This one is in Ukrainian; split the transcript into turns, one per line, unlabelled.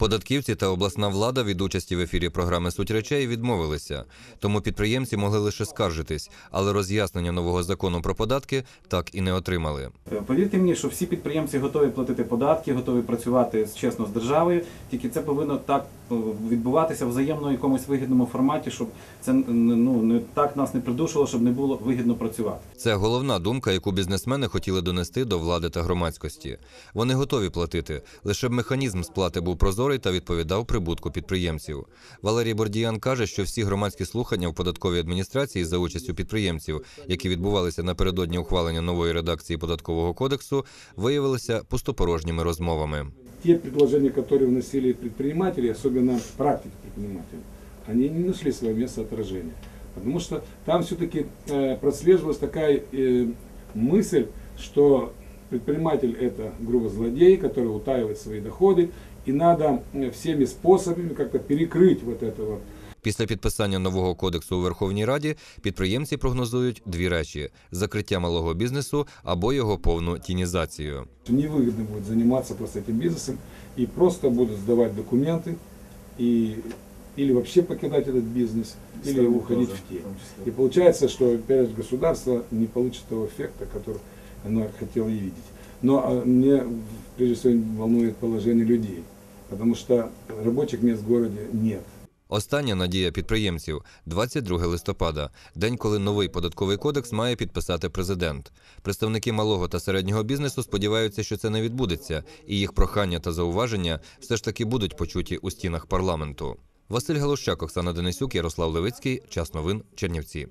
Податківці та обласна влада від участі в ефірі програми Суть речей відмовилися. Тому підприємці могли лише скаржитись, але роз'яснення нового закону про податки так і не отримали.
Повірте мені, що всі підприємці готові платити податки, готові працювати чесно з державою. Тільки це повинно так е, відбуватися взаємно якомусь вигідному форматі, щоб це ну не так нас не придушило, щоб не було вигідно працювати.
Це головна думка, яку бізнесмени хотіли донести до влади та громадськості. Вони готові платити, лише б механізм сплати був прозорий та відповідав прибутку підприємців. Валерій Бордіян каже, що всі громадські слухання в податковій адміністрації за участю підприємців, які відбувалися напередодні ухвалення нової редакції податкового кодексу, виявилися пустопорожніми розмовами.
Те предложения, которые вносили предприниматели, особенно практики предпринимателей, они не нашли своего места отражения. Потому что там все-таки э, прослеживалась такая э, мысль, что предприниматель это, грубо злодей, который утаивает свои доходы, и надо э, всеми способами как-то перекрыть вот это вот
Після підписання нового кодексу у Верховній Раді підприємці прогнозують дві речі: закриття малого бізнесу або його повну тінізацію.
невыгодно будет заниматься просто этим бизнесом и просто будут сдавать документы и или вообще покидать этот бизнес, или уходить в тень. И получается, что опять же, государство не получит того эффекта, который оно хотело и видеть. Но а, мне прежде всего волнует положение людей, потому что рабочих мест в городе нет.
Остання надія підприємців 22 листопада, день, коли новий податковий кодекс має підписати президент. Представники малого та середнього бізнесу сподіваються, що це не відбудеться, і їх прохання та зауваження все ж таки будуть почуті у стінах парламенту. Василь Галущак, Оксана Денисюк, Ярослав Левицький. Час новин Чернівці.